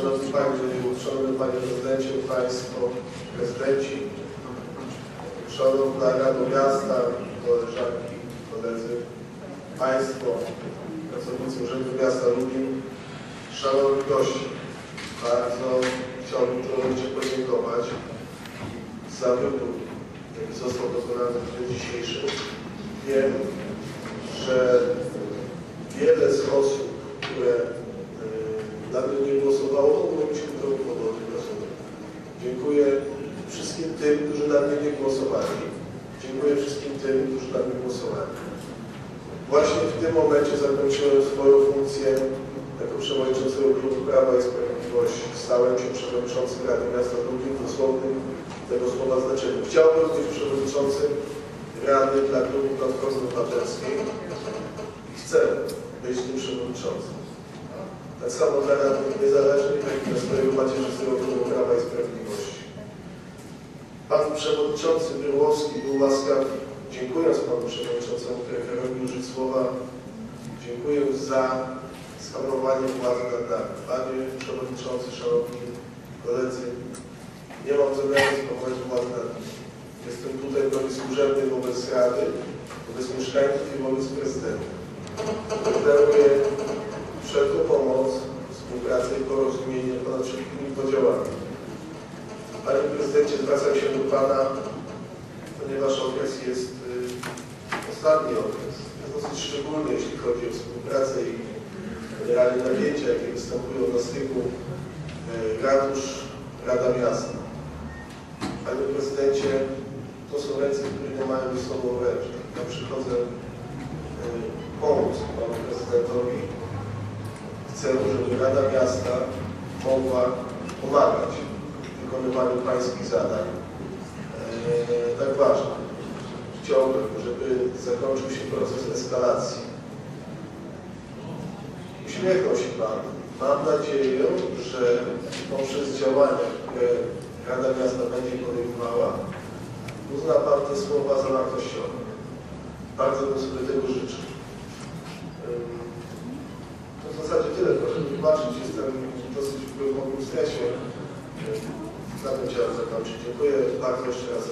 Szanowni Panie, Szanowny Panie Prezydencie, Państwo Prezydenci, Szanowna Rado Miasta, koleżanki, koledzy, Państwo, pracownicy Urzędu Miasta Lublin, Szanowni goście, bardzo chciałbym Ci podziękować za wybór, jaki został dokonany w dniu dzisiejszym. Wiem, że wiele z osób, które yy, na mnie nie głosowało, mi się do powodu głosować. Dziękuję wszystkim tym, którzy na mnie nie głosowali. Dziękuję wszystkim tym, którzy na mnie głosowali. Właśnie w tym momencie zakończyłem swoją funkcję jako przewodniczącego klubu Prawa i Sprawiedliwość. Stałem się przewodniczącym Rady Miasta Lublin dosłownym tego słowa znaczeniu. Chciałbym być przewodniczącym Rady dla klubu Platformy Obywatelskiej chcę być tym przewodniczącym. Tak samo dla Rady Niezależnej, jak i dla swojego macierzystego klubu Prawa i Sprawiedliwości. Pan przewodniczący Byrłowski był łaskaw, dziękując panu przewodniczącemu Kreferowi użyć słowa, dziękuję za sprawowanie władzy nad nami. Panie przewodniczący, szanowni koledzy, nie mam zamiaru sprawować władzy nad nami. Jestem tutaj w roli służebnej wobec Rady, wobec mieszkańców i wobec prezydenta. Porozumienie ponad wszelkimi podziałami. Panie prezydencie, zwracam się do Pana, ponieważ okres jest y, ostatni okres. Jest dosyć szczególny, jeśli chodzi o współpracę i generalnie napięcia, jakie występują na styku y, Rada Miasta. Panie prezydencie, to są ręce, które nie mają ze sobą ręki. Ja przychodzę y, pomóc panu prezydentowi. Chcę, żeby Rada Miasta mogła pomagać w wykonywaniu pańskich zadań e, tak ważnych. Chciałbym, żeby zakończył się proces eskalacji. Uśmiechnął się Pan. Mam nadzieję, że poprzez działania, które Rada Miasta będzie podejmowała, uzna Pan te słowa za wartościowe. Bardzo bym sobie tego życzył. Ym, To w zasadzie tyle, proszę wybaczyć, jestem dosyć w głębokim stresie. Ym, Na tym chciałem zakończyć. Dziękuję bardzo jeszcze raz.